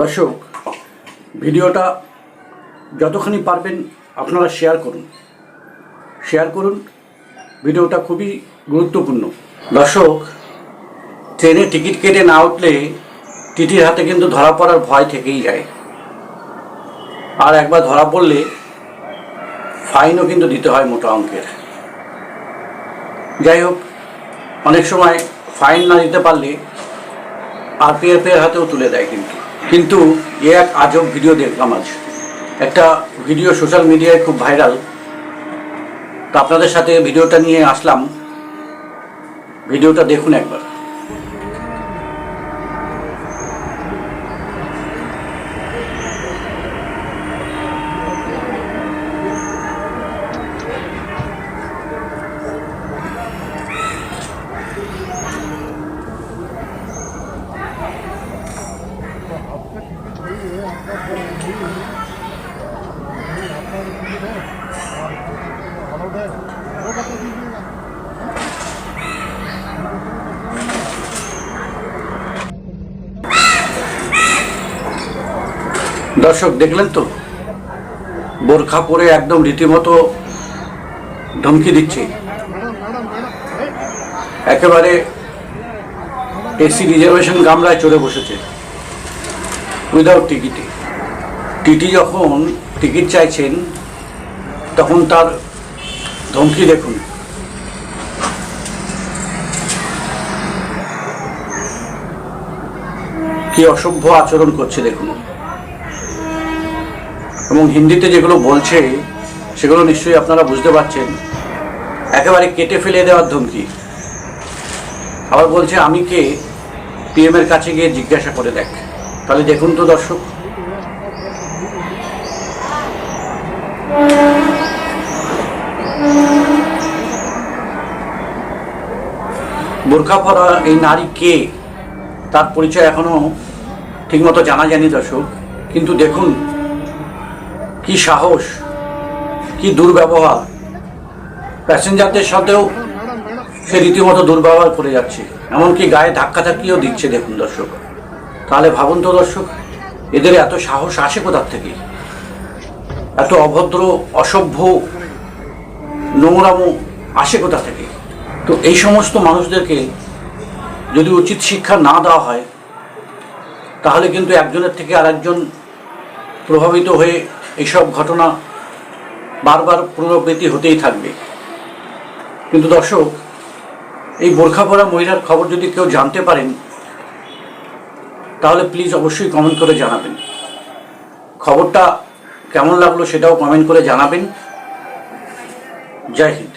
দর্শক, ভিডিওটা যতখানি পারবেন আপনারা শেয়ার করুন। শেয়ার করুন, ভিডিওটা খুবই গুরুত্বপূর্ণ। দর্শক, ট্রেনে টিকিট কেটে না উঠলে টিটির হাতে কিন্তু ধরা পড়ার ভয় থেকেই যায়। আর একবার ধরা পড়লে ফাইনও কিন্তু দিতে হয় মোটা অঙ্কের। যাই হোক, অনেক সময় ফাইন না দিতে পারলে আরপিএফ এর হাতেও তুলে দেয় কিন্তু। কিন্তু এ এক আজব ভিডিও দেখলাম আজ। একটা ভিডিও সোশ্যাল মিডিয়ায় খুব ভাইরাল তা আপনাদের সাথে ভিডিওটা নিয়ে আসলাম। ভিডিওটা দেখুন একবার। দর্শক, দেখলেন তো? বোরখা পরে একদম রীতিমতো ধমকি দিচ্ছে। একেবারে এসি রিজার্ভেশন গামলায় চড়ে বসেছে। উইদাউট টিকিটে টিটি যখন টিকিট চাইছেন, তখন তার ধমকি দেখুন। কি অসভ্য আচরণ করছে দেখুন। এবং হিন্দিতে যেগুলো বলছে, সেগুলো নিশ্চয়ই আপনারা বুঝতে পারছেন। একেবারে কেটে ফেলে দেওয়ার ধমকি। আবার বলছে, আমি কে? পিএম এর কাছে গিয়ে জিজ্ঞাসা করে দেখ। তাহলে দেখুন তো দর্শক। বোরখা পরা এই নারী কে, তার পরিচয় এখনও ঠিকমতো জানা যায়নি দর্শক। কিন্তু দেখুন, কি সাহস, কি দুর্ব্যবহার। প্যাসেঞ্জারদের সাথেও সে রীতিমতো দুর্ব্যবহার করে যাচ্ছে, এমনকি গায়ে ধাক্কা ধাক্কিও দিচ্ছে, দেখুন দর্শক। তাহলে ভাবুন তো দর্শক, এদের এত সাহস আসে কোথার থেকে? এত অভদ্র, অসভ্য, নোংরামো আসে কোথা থেকে? তো এই সমস্ত মানুষদেরকে যদি উচিত শিক্ষা না দেওয়া হয়, তাহলে কিন্তু একজনের থেকে আরেকজন প্রভাবিত হয়ে এইসব ঘটনা বারবার পুনরাবৃত্তি হতেই থাকবে। কিন্তু দর্শক, এই বোরখা পরা মহিলার খবর যদি কেউ জানতে পারেন তাহলে প্লিজ অবশ্যই কমেন্ট করে জানাবেন। খবরটা কেমন লাগল সেটাও কমেন্ট করে জানাবেন। জয় হিন্দ।